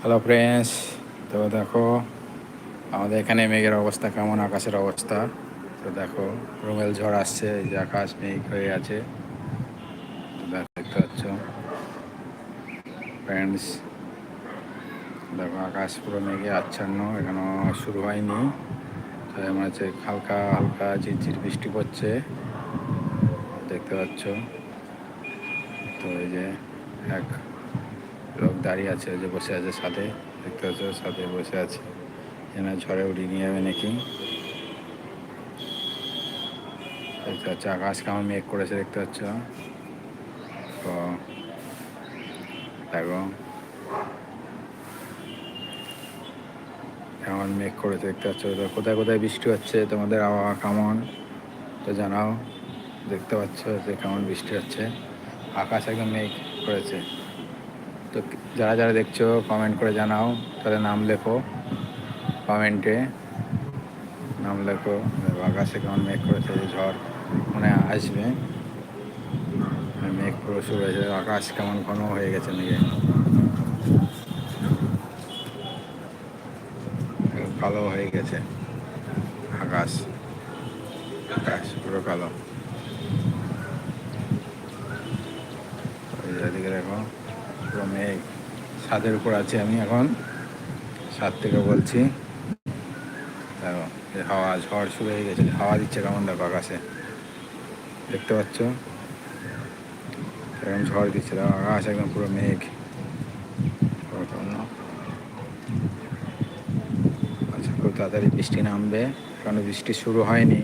Hello friends তো দেখো, আমাদের এখানে মেঘের অবস্থা কেমন? আকাশের অবস্থা? তো দেখো রুমেল ঝড় আসছে যে আকাশ মেঘ হয়ে আছে। দেখতে পাচ্ছ? ফ্রেন্ডস দেখো, আকাশ পুরো মেঘে আচ্ছন্ন, এখনও শুরু হয়নি। তো মনে হচ্ছে হালকা হালকা ঝিরঝির বৃষ্টি পড়ছে। দেখতে পাচ্ছ? তো এই যে, এক লোক দাঁড়িয়ে আছে, যে বসে আছে সাথে দেখতে পাচ্ছ সাথে বসে আছে। যেন ঝড়ে উড়িয়ে নিয়ে যাবে নাকি? দেখতে পাচ্ছ, আকাশ কেমন মেঘ করেছে দেখতে পাচ্ছ। তো, দেখো। কেমন মেঘ করেছে দেখতে পাচ্ছ। তো, কোথায় কোথায় বৃষ্টি হচ্ছে? তোমাদের আবহাওয়া কেমন? তো জানাও। দেখতে পাচ্ছ যে কেমন বৃষ্টি হচ্ছে। আকাশ একদম মেঘ করেছে। তো যারা যারা দেখছ কমেন্ট করে জানাও, তাদের নাম লেখো কমেন্টে নাম লেখো আকাশে কেমন মেঘ করেছে, যে ঝড় মনে আসবে। মেঘ পুরো শুরু হয়েছে, আকাশ কেমন ঘন হয়ে গেছে একদম কালো হয়ে গেছে, আকাশ আকাশ পুরো কালো ওই যে এদিকে দেখো পুরো মেঘ ছাদের উপর আছি আমি এখন। ছাদ থেকে বলছি হাওয়া ঝড় শুরু হয়ে গেছে। হাওয়া দিচ্ছে কেমন দেখো আকাশে? দেখতে পাচ্ছ? এরকম ঝড় দিচ্ছে। দেখো, আকাশ একদম পুরো মেঘ। আচ্ছা খুব তাড়াতাড়ি বৃষ্টি নামবে, কারণ বৃষ্টি শুরু হয়নি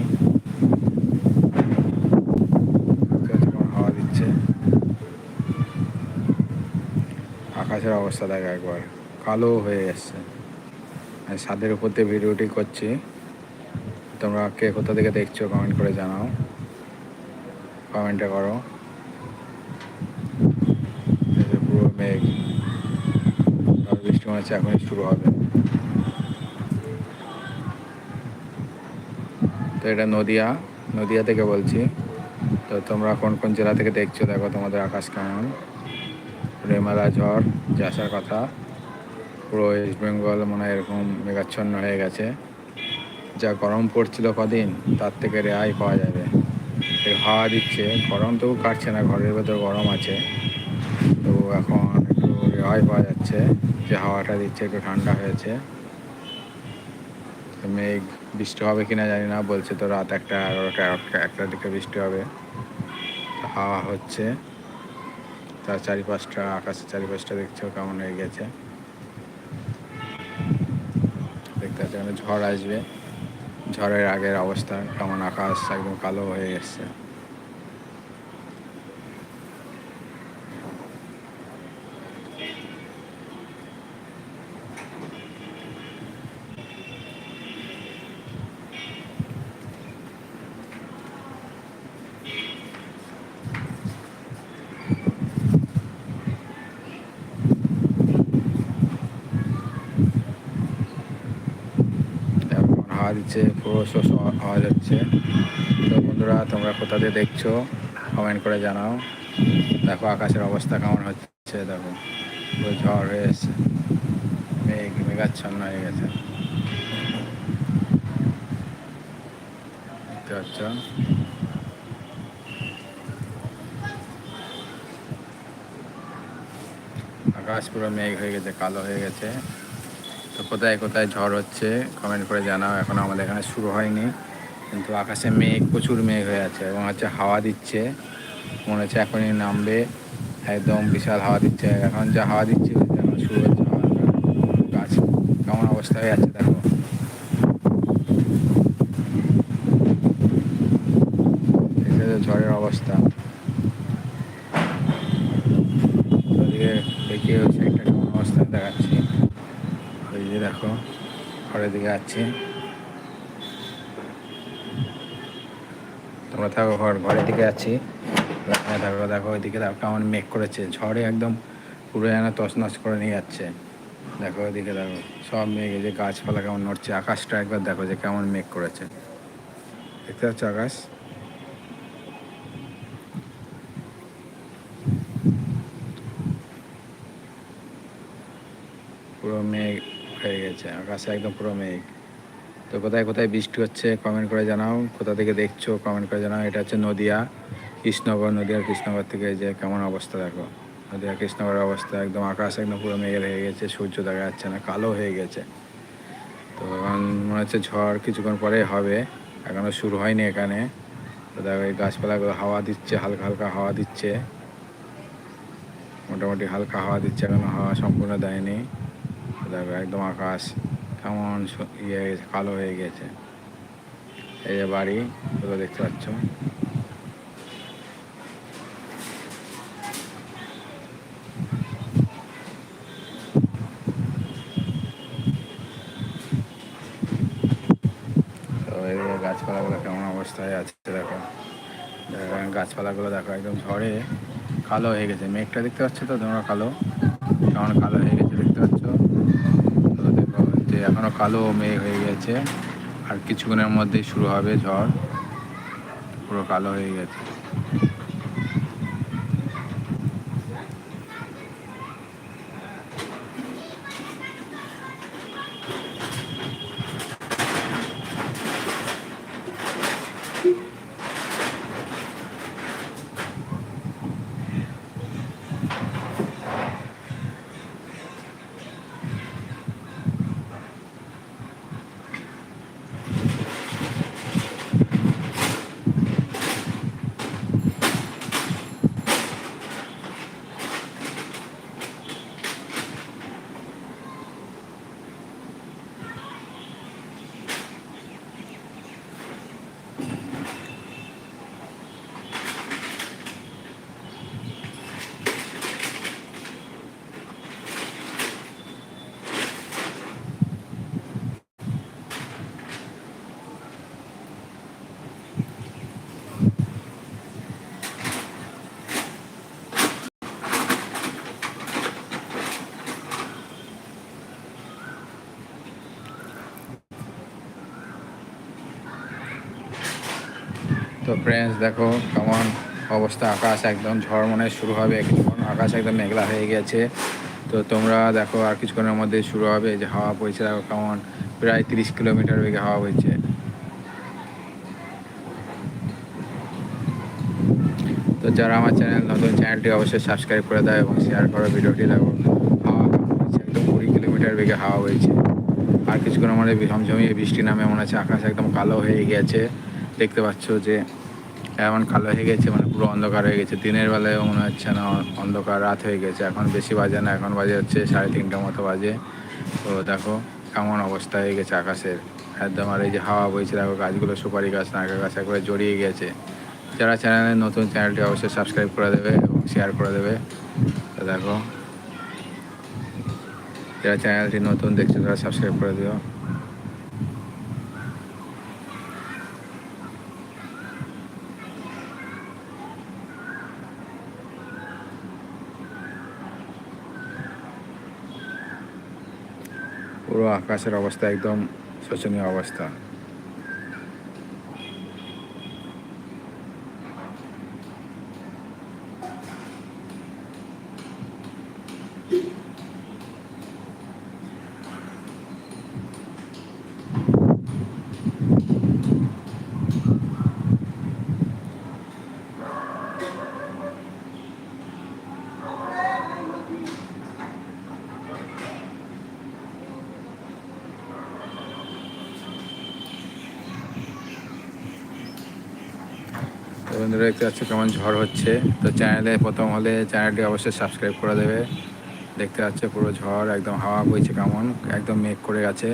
দেখতে পাচ্ছ কেমন হাওয়া দিচ্ছে আকাশের অবস্থা দেখো একবার। কালো হয়ে এসছে। আমি ছাদের উপর দিয়ে ভিডিওটি করছি। তোমরা কে কোথা থেকে দেখছ কমেন্ট করে জানাও। কমেন্টে করো। পুরো মেঘ। বৃষ্টি মনে হচ্ছে এখনই শুরু হবে। তো এটা নদিয়া। নদিয়া থেকে বলছি। তো তোমরা কোন কোন জেলা থেকে দেখছ দেখো তোমাদের আকাশ কেমন। রেমালা ঝড় যে আসার কথা। পুরো ওয়েস্ট বেঙ্গল মনে হয় এরকম মেঘাচ্ছন্ন হয়ে গেছে। যা গরম পড়ছিল কদিন, তার থেকে রেহাই পাওয়া যাবে। এই হাওয়া দিচ্ছে। গরম তবু কাটছে না, ঘরের ভেতর গরম আছে। তো এখন একটু রেহাই পাওয়া যাচ্ছে। যে হাওয়াটা দিচ্ছে একটু ঠান্ডা হয়েছে। মেঘ বৃষ্টি হবে কিনা জানি না, বলছে তো রাত একটা একটা দিকে বৃষ্টি হবে। হাওয়া হচ্ছে। তার চারিপাশটা, আকাশের চারিপাশটা দেখছ কেমন হয়ে গেছে। দেখতে পাচ্ছি ঝড় আসবে। ঝড়ের আগের অবস্থা কেমন, আকাশ একদম কালো হয়ে গেছে এখন হাওয়া দিচ্ছে পুরো শোষ আওয়াজ হচ্ছে তো বন্ধুরা, তোমরা কোথা দিয়ে দেখছ কমেন্ট করে জানাও। দেখো আকাশের অবস্থা কেমন হচ্ছে, দেখো। পুরো ঝড় হয়ে এসছে। মেঘ, মেঘাচ্ছন্ন হয়ে গেছে। আকাশ পুরো মেঘ হয়ে গেছে, কালো হয়ে গেছে। তো কোথায় কোথায় ঝড় হচ্ছে কমেন্ট করে জানাও, এখন আমাদের এখানে শুরু হয়নি। কিন্তু আকাশে মেঘ, প্রচুর মেঘ হয়ে আছে এবং হচ্ছে হাওয়া দিচ্ছে। মনে হচ্ছে এখনই নামবে, একদম বিশাল হাওয়া দিচ্ছে। এখন যা হাওয়া দিচ্ছে এখন শুরু হচ্ছে। গাছ কেমন অবস্থা হয়ে আছে দেখো এটা তো ঝড়ের অবস্থা ওদিকে দেখি ওই সাইডটা কেমন অবস্থা দেখাচ্ছি ওই যে দেখো ঘরের দিকে যাচ্ছি তোমরা থাকো ঘর ঘরের দিকে যাচ্ছি দেখো দেখো ওইদিকে দেখো কেমন মেঘ করেছে। ঝড়ে একদম পুরো যেন তছনছ করে নিয়ে যাচ্ছে। দেখো ওইদিকে দেখো, সব মেঘে যে গাছপালা কেমন নড়ছে। আকাশটা একবার দেখো যে কেমন মেঘ করেছে। দেখতে পাচ্ছ আকাশ পুরো পুরো মেঘ হয়ে গেছে আকাশে একদম পুরো মেঘ। তো কোথায় কোথায় বৃষ্টি হচ্ছে কমেন্ট করে জানাও। কোথা থেকে দেখছ কমেন্ট করে জানাও। এটা হচ্ছে নদিয়া কৃষ্ণগড় নদিয়ার কৃষ্ণগড় থেকে যে কেমন অবস্থা দেখো। নদিয়া কৃষ্ণগড়ের অবস্থা একদম আকাশ একদম পুরো মেঘের হয়ে গেছে, সূর্য দেখা যাচ্ছে না, কালো হয়ে গেছে। তো এখন মনে হচ্ছে ঝড় কিছুক্ষণ পরে হবে এখনও শুরু হয়নি এখানে। তো দেখো এই গাছপালাগুলো হাওয়া দিচ্ছে, হালকা হালকা হাওয়া দিচ্ছে। মোটামুটি হালকা হাওয়া দিচ্ছে, এখনও হাওয়া সম্পূর্ণ দেয়নি। দেখো একদম আকাশ। কেমন ইয়ে হয়ে কালো হয়ে গেছে। এই যে বাড়ি এগুলো দেখতে পাচ্ছ। গাছপালাগুলো কেমন অবস্থায় আছে, দেখো। গাছপালাগুলো দেখো, একদম ঝড়ে কালো হয়ে গেছে। মেঘটা দেখতে পাচ্ছ তো? তোমরা কালো? কেমন কালো হয়ে গেছে দেখতে পাচ্ছ? যে এখনও কালো মেঘ হয়ে গেছে, আর কিছুক্ষণের মধ্যেই শুরু হবে ঝড়। পুরো কালো হয়ে গেছে। ফ্রেন্ডস দেখো কেমন অবস্থা। আকাশ একদম ঝড় মনে শুরু হবে। কিছুক্ষণ আকাশ একদম মেঘলা হয়ে গেছে। তো তোমরা দেখো আর কিছুক্ষণের মধ্যে শুরু হবে। যে হাওয়া বইছে, দেখো কেমন প্রায় তিরিশ কিলোমিটার বেগে হাওয়া বইছে। তো যারা আমার চ্যানেল নতুন চ্যানেলটি অবশ্যই সাবস্ক্রাইব করে দাও এবং শেয়ার করো ভিডিওটি। দেখো, হাওয়া একদম কুড়ি কিলোমিটার বেগে হাওয়া বইছে। আর কিছুক্ষণের মধ্যে ঝমঝমিয়ে বৃষ্টি নামে মনে হচ্ছে আকাশ একদম কালো হয়ে গেছে। দেখতে পাচ্ছ যে এমন কালো হয়ে গেছে মানে পুরো অন্ধকার হয়ে গেছে। দিনের বেলায় মনে হচ্ছে না, অন্ধকার রাত হয়ে গেছে। এখন বেশি বাজে না, এখন বাজে হচ্ছে সাড়ে তিনটা মতো বাজে। তো দেখো কেমন অবস্থা হয়ে গেছে আকাশের। একদম আর এই যে হাওয়া বইছে, দেখো গাছগুলো সুপারি গাছ, নারকেল গাছ একবারে জড়িয়ে গেছে। যারা চ্যানেলে নতুন চ্যানেলটি অবশ্যই সাবস্ক্রাইব করে দেবে এবং শেয়ার করে দেবে। তো দেখো, যারা চ্যানেলটি নতুন দেখছে তারা সাবস্ক্রাইব করে দিও। পুরো আকাশের অবস্থা একদম শোচনীয় অবস্থা তো বন্ধুরা দেখতে পাচ্ছ কেমন ঝড় হচ্ছে। তো চ্যানেলে প্রথম হলে চ্যানেলটি অবশ্যই সাবস্ক্রাইব করে দেবে। দেখতে পাচ্ছ পুরো ঝড়, একদম হাওয়া বইছে কেমন, একদম মেঘ করে গেছে।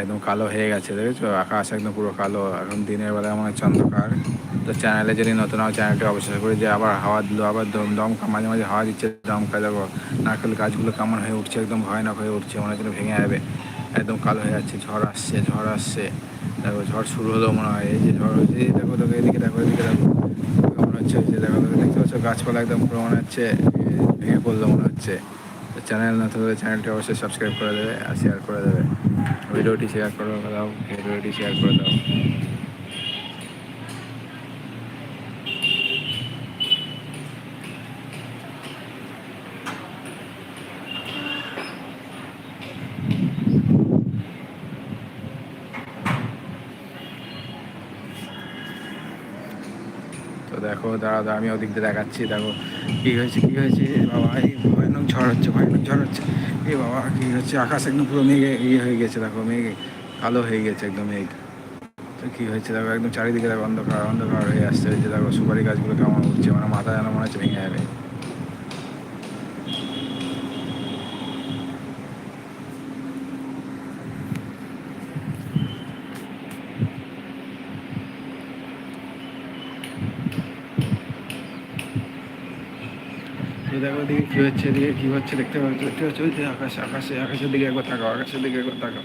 একদম কালো হয়ে গেছে, দেখেছ? আকাশ একদম পুরো কালো, এখন দিনের বেলা মনে হচ্ছে অন্ধকার। তো চ্যানেলে যদি নতুন হয় চ্যানেলটি অবশ্যই করে যে আবার হাওয়া দিল, আবার দম দম, মাঝে মাঝে হাওয়া দিচ্ছে দমকা দেখো। নারকেল গাছগুলো কেমন হয়ে উঠছে, একদম ভয়ানক হয়ে উঠছে, মনে হচ্ছে ভেঙে যাবে। একদম কালো হয়ে যাচ্ছে, ঝড় আসছে ঝড় আসছে। দেখো, ঝড় শুরু হলো মনে হয়। এই যে ঝড় হচ্ছে দেখো দেখো, এদিকে দেখো এদিকে দেখো। মনে হচ্ছে যে দেখো দেখো, দেখতে পাচ্ছ? গাছপালা একদম পুরো মনে হচ্ছে, ভেঙে পড়ল মনে হচ্ছে। তো চ্যানেল না থাকলে চ্যানেলটি অবশ্যই সাবস্ক্রাইব করে দেবে আর শেয়ার করে দেবে। ভিডিওটি শেয়ার করে দাও, ভিডিওটি শেয়ার করে দাও দেখো দাঁড়া দাঁড়া আমি ওদিক দিয়ে দেখাচ্ছি, দেখো কী হয়েছে কী হয়েছে বাবা, এই ভয়ানক ঝড় হচ্ছে, ভয়ানক ঝড় হচ্ছে, এ বাবা, কী হচ্ছে, আকাশ একদম পুরো মেঘে ইয়ে হয়ে গেছে, দেখো মেঘে, কালো হয়ে গেছে একদম মেঘ। তো কী হয়েছে, দেখো একদম চারিদিকে দেখো অন্ধকার অন্ধকার হয়ে আসছে যে দেখো সুপারি গাছগুলো কেমন উঠছে মানে মাথা যেন মনে হচ্ছে ভেঙে যাবে। দেখো দিকে কী হচ্ছে এদিকে কী হচ্ছে, দেখতে পাচ্ছ দেখতে পাচ্ছ? ওই আকাশ, আকাশে, আকাশের দিকে একবার তাকাও, আকাশের দিকে একবার তাকাও।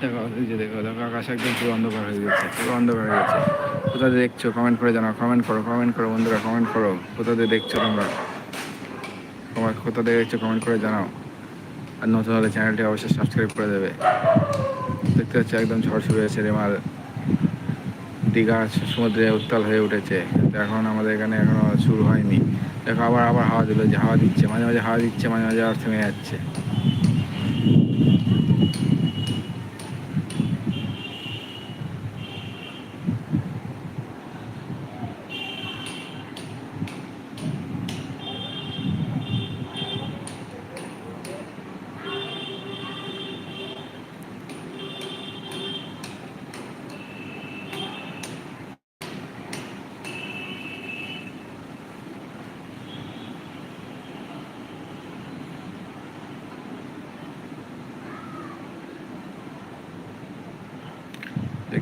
দেখো ওই যে দেখো দেখো, আকাশ একদম পুরো অন্ধকার হয়ে গেছে, পুরো অন্ধকার হয়ে গেছে। কোথা দেখছ? কমেন্ট করে জানাও কমেন্ট করো কমেন্ট করো, বন্ধুরা কমেন্ট করো। কোথা দিয়ে দেখছ তোমরা? তোমার কোথা দিয়ে দেখছ কমেন্ট করে জানাও। আর নতুন হলে চ্যানেলটি অবশ্যই সাবস্ক্রাইব করে দেবে। দেখতে পাচ্ছি একদম ঝড় শুরু হয়েছে রেমাল দীঘা, সমুদ্রে উত্তাল হয়ে উঠেছে। এখন আমাদের এখানে এখনও শুরু হয়নি। দেখো আবার আবার হাওয়া দিল, যে হাওয়া দিচ্ছে, মাঝে মাঝে হাওয়া দিচ্ছে, মাঝে মাঝে আবার থেমে যাচ্ছে।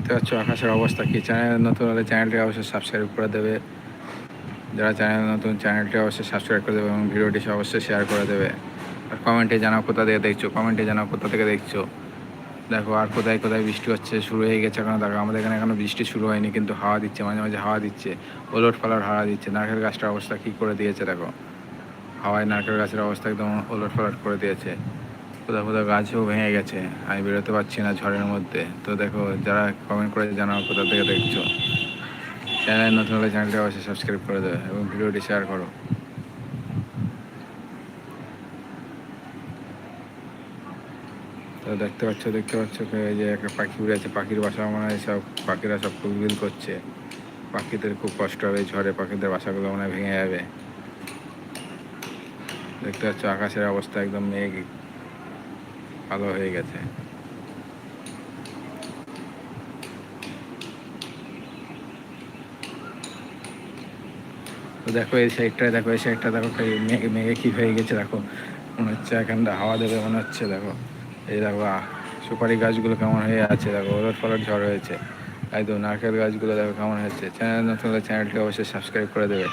দেখতে পাচ্ছ আকাশের অবস্থা কি? চ্যানেল নতুন হলে চ্যানেলটি অবশ্যই সাবস্ক্রাইব করে দেবে। যারা চ্যানেল নতুন চ্যানেলটি অবশ্যই সাবস্ক্রাইব করে দেবে এবং ভিডিওটি অবশ্যই শেয়ার করে দেবে। আর কমেন্টে জানাও কোথা থেকে দেখছ? কমেন্টে জানাও কোথা থেকে দেখছ? দেখো আর কোথায় কোথায় বৃষ্টি হচ্ছে, শুরু হয়ে গেছে এখন। দেখো আমাদের এখানে এখনও বৃষ্টি শুরু হয়নি, কিন্তু হাওয়া দিচ্ছে, মাঝে মাঝে হাওয়া দিচ্ছে। ওলট পালট হাওয়া দিচ্ছে। নারকেল গাছটার অবস্থা কী করে দিয়েছে দেখো? হাওয়ায় নারকেল গাছের অবস্থা একদম ওলট পালট করে দিয়েছে। কোথাও কোথাও গাছও ভেঙে গেছে। আমি বেরোতে পারছি না ঝড়ের মধ্যে। তো দেখো, যারা কমেন্ট করে জানাও কোথা থেকে দেখছ। চ্যানেল নতুন হলে চ্যানেলটি অবশ্যই সাবস্ক্রাইব করে দেবে এবং ভিডিওটি শেয়ার করো। তো দেখতে পাচ্ছ দেখতে পাচ্ছ যে একটা পাখি উড়ে আছে। পাখির বাসা মনে হয় সব, পাখিরা সব কুলবিল করছে। পাখিদের খুব কষ্ট হবে ঝড়ে, পাখিদের বাসাগুলো মনে হয় ভেঙে যাবে। দেখতে পাচ্ছ, আকাশের অবস্থা একদম মেঘ। কালো হয়ে গেছে। দেখো, এই সাইডটায় দেখো, এই সাইডটা দেখো মেঘে মেঘে কী হয়ে গেছে দেখো। মনে হচ্ছে এখানটা হাওয়া দেবে, মনে হচ্ছে দেখো। এই দেখো সুপারি গাছগুলো কেমন হয়ে আছে, দেখো ওলট পালট ঝড় হয়েছে। একদম নারকেল গাছগুলো দেখো কেমন হচ্ছে চ্যানেল নতুন চ্যানেলটি অবশ্যই সাবস্ক্রাইব করে দেবে।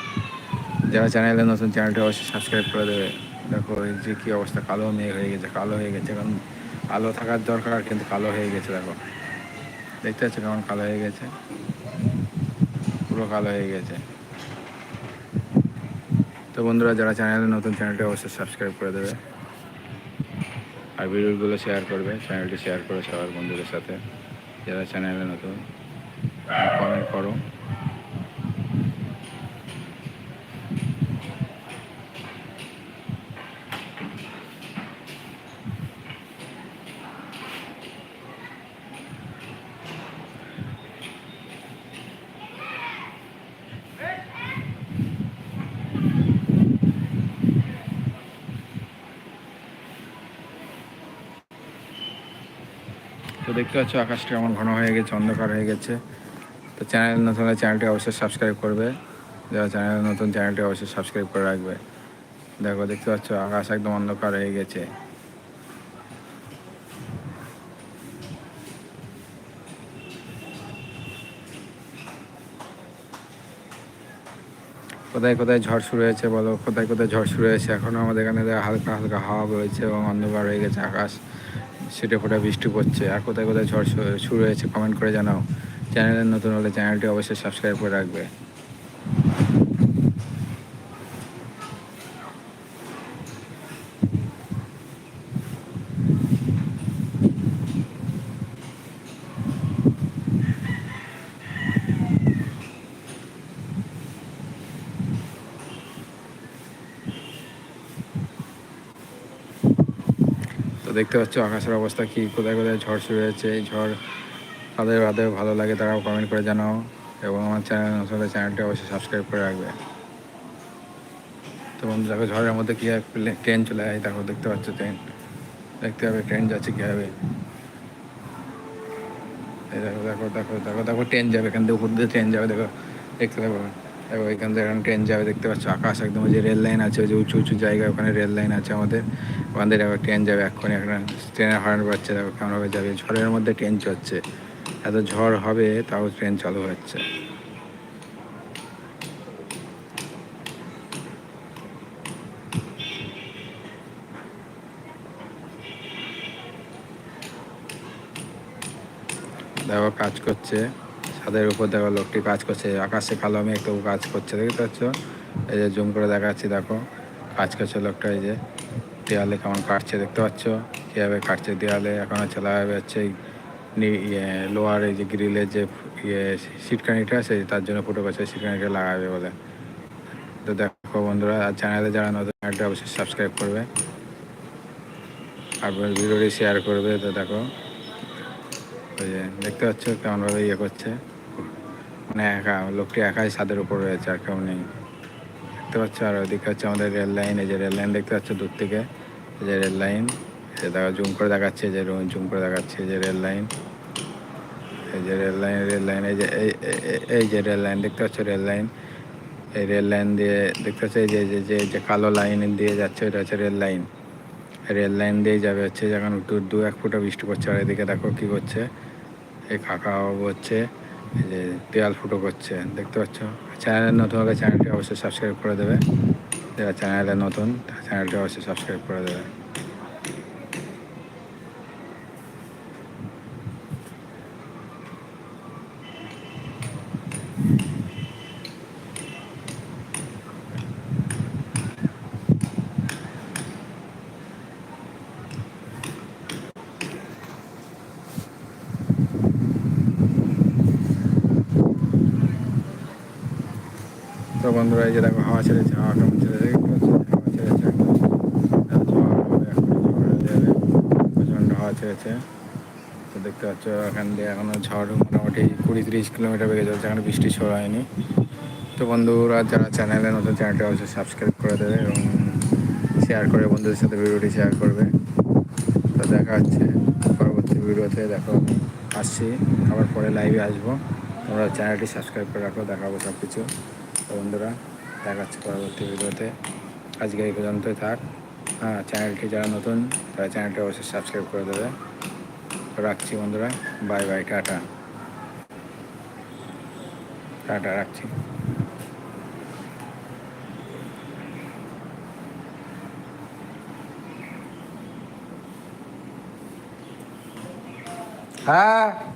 যারা চ্যানেলে নতুন চ্যানেলটি অবশ্যই সাবস্ক্রাইব করে দেবে। দেখো, এই যে কী অবস্থা, কালো মেঘ হয়ে গেছে, কালো হয়ে গেছে, কারণ আলো থাকার দরকার, কিন্তু কালো হয়ে গেছে, দেখো। দেখতে পাচ্ছ কেমন কালো হয়ে গেছে? পুরো কালো হয়ে গেছে। তো বন্ধুরা, যারা চ্যানেলে নতুন, চ্যানেলটি অবশ্যই সাবস্ক্রাইব করে দেবে। আর ভিডিওগুলো শেয়ার করবে, চ্যানেলটি শেয়ার করে সবার বন্ধুদের সাথে। যারা চ্যানেলে নতুন কমেন্ট করো তো দেখতে পাচ্ছ আকাশটা কেমন ঘন হয়ে গেছে, অন্ধকার হয়ে গেছে। তো চ্যানেল নতুন চ্যানেলটি অবশ্যই সাবস্ক্রাইব করবে। যারা চ্যানেল নতুন চ্যানেলটি অবশ্যই সাবস্ক্রাইব করে রাখবে। দেখো, দেখতে পাচ্ছ আকাশ একদম অন্ধকার হয়ে গেছে। কোথায় কোথায় ঝড় শুরু হয়েছে বলো? কোথায় কোথায় ঝড় শুরু হয়েছে? এখনও আমাদের এখানে হালকা হালকা হাওয়া বইছে এবং অন্ধকার হয়ে গেছে আকাশ। সেটা ফোটা বৃষ্টি পড়ছে। আর কোথায় কোথায় ঝড় শুরু হয়েছে কমেন্ট করে জানাও। চ্যানেলের নতুন হলে চ্যানেলটি অবশ্যই সাবস্ক্রাইব করে রাখবে তো দেখতে পাচ্ছ আকাশের অবস্থা কি, কোথায় কোথায় ঝড় শুরু হয়েছে, এই ঝড় তাদের তাদের ভালো লাগে তারাও কমেন্ট করে জানাও এবং আমার চ্যানেল নতুন চ্যানেলটি অবশ্যই সাবস্ক্রাইব করে রাখবে। তো বন্ধু, দেখো ঝড়ের মধ্যে কী ট্রেন চলে যায় দেখো দেখতে পাচ্ছ ট্রেন দেখতে হবে ট্রেন যাচ্ছে কীভাবে। দেখো দেখো দেখো দেখো দেখো ট্রেন যাবে, এখান থেকে উপর দিয়ে ট্রেন যাবে, দেখো, দেখতে দেখো দেখো এখান থেকে ট্রেন যাবে, দেখতে পাচ্ছ আকাশ একদম যে রেল লাইন আছে যে উঁচু উঁচু জায়গায় ওখানে রেল লাইন আছে আমাদের। ওখান থেকে দেখো ট্রেন যাবে এক্ষুনি, এখন ট্রেনের হর্ন বাজছে, দেখো কেমনভাবে যাবে। ঝড়ের মধ্যে ট্রেন চলছে। এত ঝড় হবে, তাও ট্রেন চালু হচ্ছে। দেখো কাজ করছে। ছাদের উপর দেখো লোকটি কাজ করছে, আকাশে কালো মেঘ তবু কাজ করছে, দেখতে পাচ্ছ? এই যে জুম করে দেখাচ্ছি, দেখো। কাজ করছে লোকটা, এই যে দেয়ালে কেমন কাটছে, দেখতে পাচ্ছ? কীভাবে কাটছে দেয়ালে, এখন হচ্ছে লাগাবে হচ্ছে ইয়ে লোহার এই যে গ্রিলের যে ইয়ে সিটকানিটা আছে, তার জন্য ফুটো করছে সিটকানিটা লাগাবে বলে। তো দেখো বন্ধুরা, আর চ্যানেলে যারা নতুন চ্যানেলটা অবশ্যই সাবস্ক্রাইব করবে। আর ভিডিওটি শেয়ার করবে, তো দেখো। ওই যে, দেখতে পাচ্ছ কেমনভাবে ইয়ে করছে? মানে একা, লোকটি একাই ছাদের উপর রয়েছে, আর কেউ নেই। দেখতে পাচ্ছ, আর ওদিকে হচ্ছে আমাদের রেল লাইন, এই যে রেল লাইন দেখতে পাচ্ছ দূর থেকে, এই যে রেল লাইন সে দেখো জুম করে দেখাচ্ছে যে রুম জুম করে দেখাচ্ছে, এই যে রেল লাইন, এই যে রেল লাইন রেল লাইন, এই যে, এই- এই- এই- এই যে রেল লাইন, দেখতে পাচ্ছ রেল লাইন, এই রেল লাইন দিয়ে দেখতে পাচ্ছ, এই যে যে যে কালো লাইন দিয়ে যাচ্ছে ওটা হচ্ছে রেল লাইন। রেল লাইন দিয়ে যাবে হচ্ছে, যখন দু এক ফুটা বৃষ্টি পড়ছে, আর এদিকে দেখো কী করছে, এই কাকা হচ্ছে এই যে দেয়াল ফুটো করছে, দেখতে পাচ্ছ? চ্যানেলে নতুন হলে চ্যানেলটি অবশ্যই সাবস্ক্রাইব করে দেবে। যারা চ্যানেলে নতুন চ্যানেলটি অবশ্যই সাবস্ক্রাইব করে দেবে তো বন্ধুরা, এই যে দেখো, হাওয়া ছেড়েছে, হাওয়া কেমন ছেড়েছে? হাওয়া ছেড়েছে। প্রচণ্ড হাওয়া ছেড়েছে। তো দেখতে পাচ্ছ, এখান দিয়ে এখনও ঝড় মোটামুটি কুড়ি তিরিশ কিলোমিটার বেগে চলছে, এখানে বৃষ্টি ছোড়া হয়নি। তো বন্ধুরা, যারা চ্যানেলে নতুন, চ্যানেলটা অবশ্যই সাবস্ক্রাইব করে দেবে এবং শেয়ার করে বন্ধুদের সাথে ভিডিওটি শেয়ার করবে। তো দেখা হচ্ছে পরবর্তী ভিডিওতে, দেখো, আসছি। আবার পরে লাইভে আসব। তোমরা চ্যানেলটি সাবস্ক্রাইব করে রাখো, দেখাবো সব কিছু তো বন্ধুরা দেখা হচ্ছে পরবর্তী ভিডিওতে। আজকে এই পর্যন্তই থাক। হ্যাঁ চ্যানেলটি যারা নতুন, তারা চ্যানেলটি অবশ্যই সাবস্ক্রাইব করে দেবে। তো রাখছি বন্ধুরা, বাই বাই, টাটা। টাটা, রাখছি। হ্যাঁ।